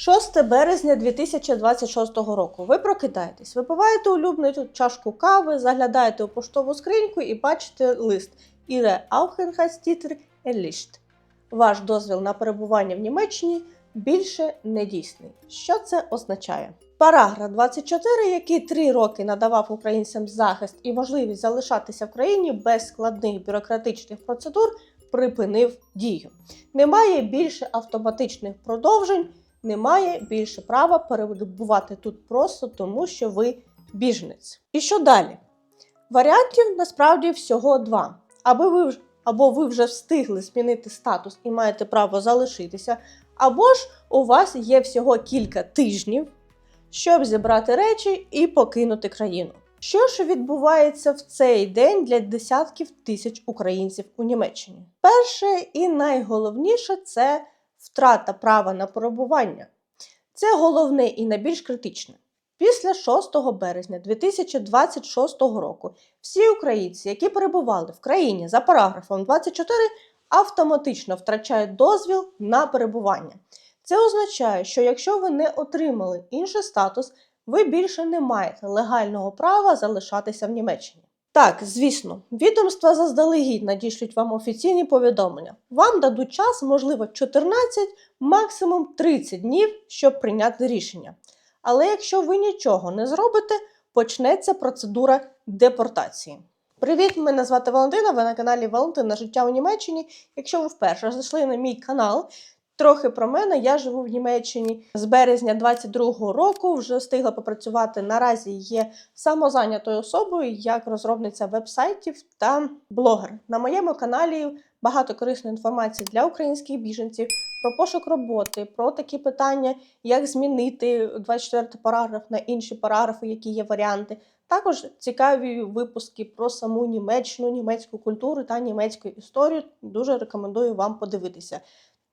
6 березня 2026 року. Ви прокидаєтесь, випиваєте улюблену чашку кави, заглядаєте у поштову скриньку і бачите лист Іре Aufenthaltstitel erlischt. Ваш дозвіл на перебування в Німеччині більше не дійсний. Що це означає? Параграф 24, який три роки надавав українцям захист і можливість залишатися в країні без складних бюрократичних процедур, припинив дію. Немає більше автоматичних продовжень, немає більше права перебувати тут просто тому, що ви біженець. І що далі? Варіантів насправді всього два. Аби ви або ви вже встигли змінити статус і маєте право залишитися, або ж у вас є всього кілька тижнів, щоб зібрати речі і покинути країну. Що ж відбувається в цей день для десятків тисяч українців у Німеччині? Перше і найголовніше це втрата права на перебування. Це головне і найбільш критичне. Після 6 березня 2026 року всі українці, які перебували в країні за параграфом 24, автоматично втрачають дозвіл на перебування. Це означає, що якщо ви не отримали інший статус, ви більше не маєте легального права залишатися в Німеччині. Так, звісно, відомства заздалегідь надішлють вам офіційні повідомлення. Вам дадуть час, можливо, 14, максимум 30 днів, щоб прийняти рішення. Але якщо ви нічого не зробите, почнеться процедура депортації. Привіт, мене звати Валентина. Ви на каналі Валентина Життя у Німеччині. Якщо ви вперше зайшли на мій канал, трохи про мене. Я живу в Німеччині з березня 22-го року. Вже встигла попрацювати. Наразі є самозайнятою особою як розробниця вебсайтів та блогер. На моєму каналі багато корисної інформації для українських біженців про пошук роботи, про такі питання, як змінити 24 параграф на інші параграфи, які є варіанти. Також цікаві випуски про саму Німеччину, німецьку культуру та німецьку історію. Дуже рекомендую вам подивитися.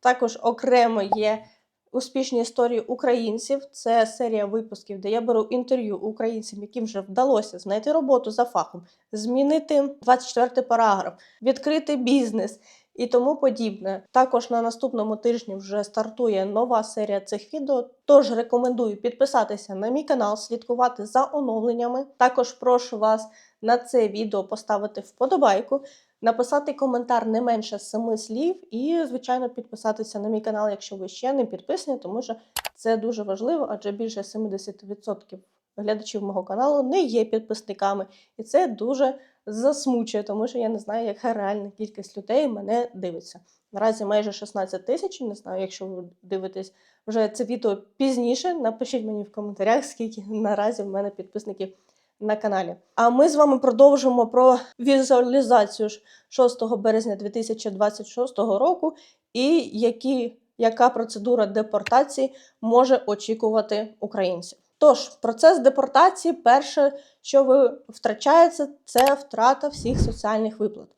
Також окремо є успішні історії українців. Це серія випусків, де я беру інтерв'ю українцям, яким вже вдалося знайти роботу за фахом, змінити 24 параграф, відкрити бізнес і тому подібне. Також на наступному тижні вже стартує нова серія цих відео. Тож рекомендую підписатися на мій канал, слідкувати за оновленнями. Також прошу вас на це відео поставити вподобайку, написати коментар не менше семи слів, і, звичайно, підписатися на мій канал, якщо ви ще не підписані, тому що це дуже важливо, адже більше 70% глядачів мого каналу не є підписниками, і це дуже засмучує, тому що я не знаю, яка реальна кількість людей мене дивиться. Наразі майже 16 тисяч. Не знаю, якщо ви дивитесь вже це відео пізніше. Напишіть мені в коментарях, скільки наразі в мене підписників на каналі. А ми з вами продовжимо про візуалізацію 6 березня 2026 року і які, яка процедура депортації може очікувати українців. Тож, процес депортації, перше, що ви втрачаєте, це втрата всіх соціальних виплат.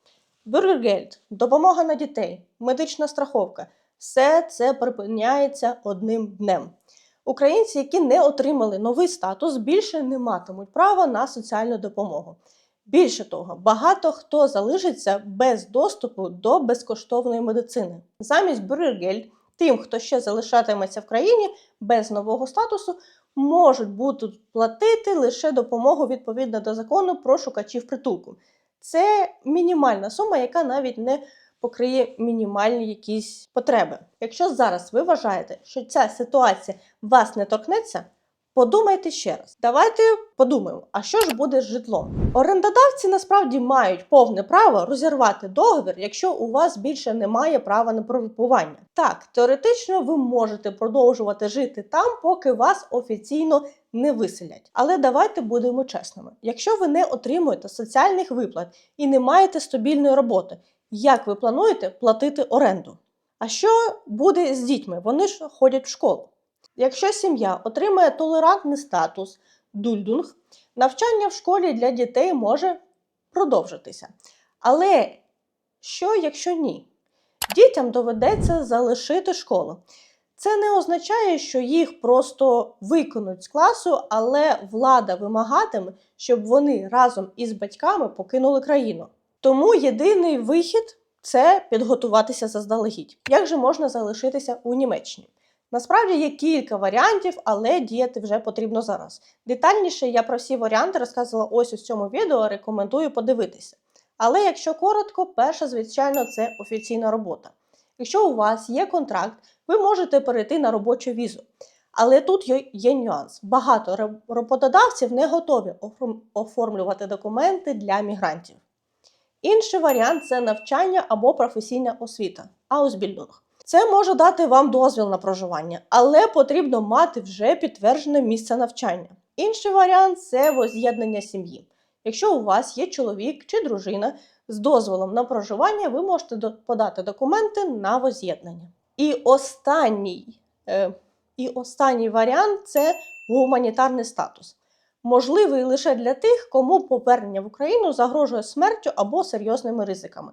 Бюргергельд, допомога на дітей, медична страховка все це припиняється одним днем. Українці, які не отримали новий статус, більше не матимуть права на соціальну допомогу. Більше того, багато хто залишиться без доступу до безкоштовної медицини. Замість Бюргельд, тим, хто ще залишатиметься в країні без нового статусу, можуть бути платити лише допомогу відповідно до закону про шукачів притулку. Це мінімальна сума, яка навіть не покриє мінімальні якісь потреби. Якщо зараз ви вважаєте, що ця ситуація вас не торкнеться, подумайте ще раз. Давайте подумаємо, а що ж буде з житлом? Орендодавці насправді мають повне право розірвати договір, якщо у вас більше немає права на перебування. Так, теоретично ви можете продовжувати жити там, поки вас офіційно не виселять. Але давайте будемо чесними: якщо ви не отримуєте соціальних виплат і не маєте стабільної роботи, як ви плануєте платити оренду? А що буде з дітьми? Вони ж ходять в школу. Якщо сім'я отримає толерантний статус дульдунг, навчання в школі для дітей може продовжитися. Але що, якщо ні? Дітям доведеться залишити школу. Це не означає, що їх просто викинуть з класу, але влада вимагатиме, щоб вони разом із батьками покинули країну. Тому єдиний вихід це підготуватися заздалегідь. Як же можна залишитися у Німеччині? Насправді є кілька варіантів, але діяти вже потрібно зараз. Детальніше я про всі варіанти розказувала ось у цьому відео, рекомендую подивитися. Але якщо коротко, перша, звичайно, це офіційна робота. Якщо у вас є контракт, ви можете перейти на робочу візу. Але тут є, нюанс. Багато роботодавців не готові оформлювати документи для мігрантів. Інший варіант це навчання або професійна освіта Ausbildung. Це може дати вам дозвіл на проживання, але потрібно мати вже підтверджене місце навчання. Інший варіант це воз'єднання сім'ї. Якщо у вас є чоловік чи дружина з дозволом на проживання, ви можете подати документи на воз'єднання. І останній, е, і останній варіант це гуманітарний статус. Можливий лише для тих, кому повернення в Україну загрожує смертю або серйозними ризиками.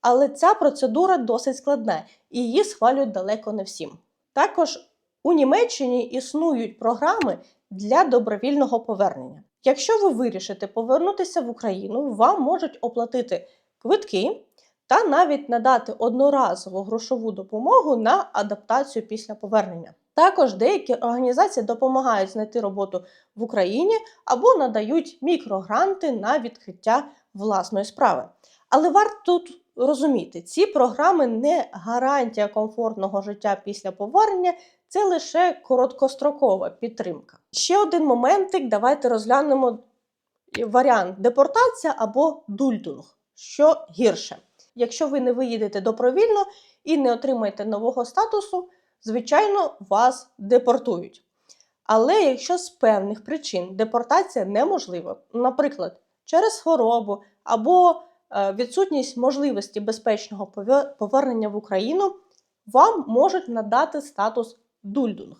Але ця процедура досить складна і її схвалюють далеко не всім. Також у Німеччині існують програми для добровільного повернення. Якщо ви вирішите повернутися в Україну, вам можуть оплатити квитки та навіть надати одноразову грошову допомогу на адаптацію після повернення. Також деякі організації допомагають знайти роботу в Україні або надають мікрогранти на відкриття власної справи. Але варто тут розуміти, ці програми не гарантія комфортного життя після повернення, це лише короткострокова підтримка. Ще один моментик, давайте розглянемо варіант депортація або дульдунг. Що гірше? Якщо ви не виїдете добровільно і не отримаєте нового статусу, звичайно, вас депортують. Але якщо з певних причин депортація неможлива, наприклад, через хворобу або е, відсутність можливості безпечного повернення в Україну, вам можуть надати статус дульдунг.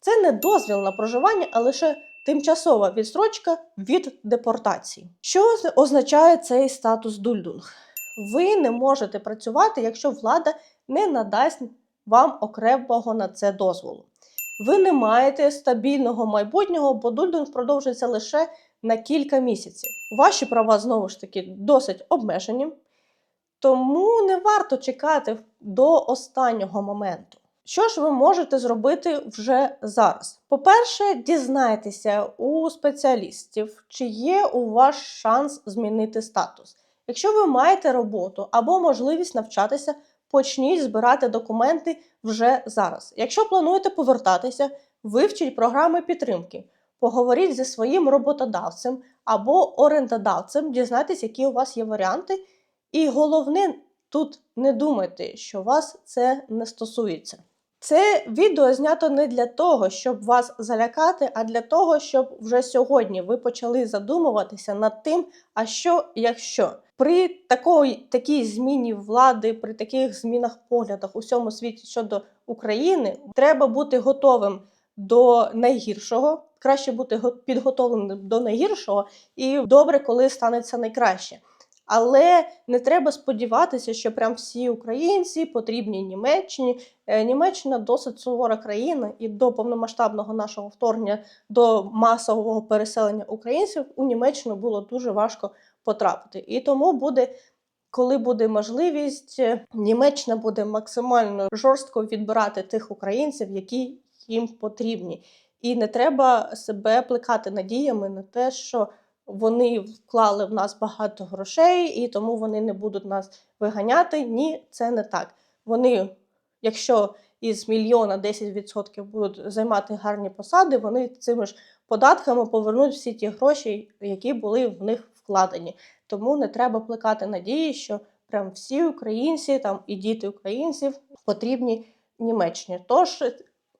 Це не дозвіл на проживання, а лише тимчасова відстрочка від депортації. Що означає цей статус дульдунг? Ви не можете працювати, якщо влада не надасть вам окремого на це дозволу. Ви не маєте стабільного майбутнього, бо дульдинг продовжується лише на кілька місяців. Ваші права знову ж таки досить обмежені, тому не варто чекати до останнього моменту. Що ж ви можете зробити вже зараз? По-перше, дізнайтеся у спеціалістів, чи є у вас шанс змінити статус. Якщо ви маєте роботу або можливість навчатися, почніть збирати документи вже зараз. Якщо плануєте повертатися, вивчіть програми підтримки, поговоріть зі своїм роботодавцем або орендодавцем, дізнайтесь, які у вас є варіанти. І головне, тут не думайте, що вас це не стосується. Це відео знято не для того, щоб вас залякати, а для того, щоб вже сьогодні ви почали задумуватися над тим, а що якщо при такої, такій зміні влади, при таких змінах поглядах у всьому світі щодо України, треба бути готовим до найгіршого. Краще бути го- підготовленим до найгіршого, і добре, коли станеться найкраще. Але не треба сподіватися, що прям всі українці потрібні Німеччині. Е, Німеччина досить сувора країна, і до повномасштабного нашого вторгнення до масового переселення українців у Німеччину було дуже важко потрапити. І тому буде, коли буде можливість, е, Німеччина буде максимально жорстко відбирати тих українців, які їм потрібні. І не треба себе плекати надіями на те, що вони вклали в нас багато грошей, і тому вони не будуть нас виганяти. Ні, це не так. Вони, якщо із мільйона 10% будуть займати гарні посади, вони цими ж податками повернуть всі ті гроші, які були в них вкладені. Тому не треба плекати надії, що прям всі українці там і діти українців потрібні Німеччині. Тож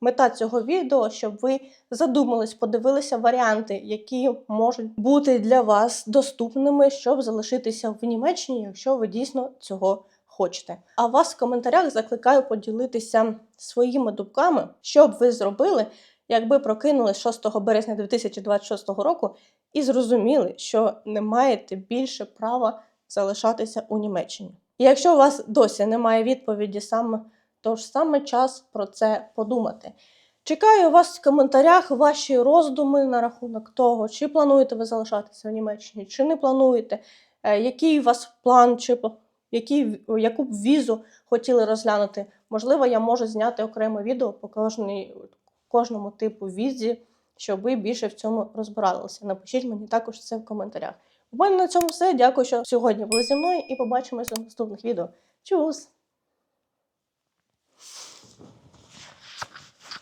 мета цього відео, щоб ви задумались, подивилися варіанти, які можуть бути для вас доступними, щоб залишитися в Німеччині, якщо ви дійсно цього хочете. А вас в коментарях закликаю поділитися своїми думками, що б ви зробили, якби прокинули 6 березня 2026 року і зрозуміли, що не маєте більше права залишатися у Німеччині. І якщо у вас досі немає відповіді саме, то ж саме час про це подумати. Чекаю вас в коментарях ваші роздуми на рахунок того, чи плануєте ви залишатися в Німеччині, чи не плануєте, е, який у вас план, чи які, яку б візу хотіли розглянути. Можливо, я можу зняти окреме відео по кожній, кожному типу візі, щоб ви більше в цьому розбиралися. Напишіть мені також це в коментарях. У мене на цьому все. Дякую, що сьогодні були зі мною, і побачимося в наступних відео. Чус!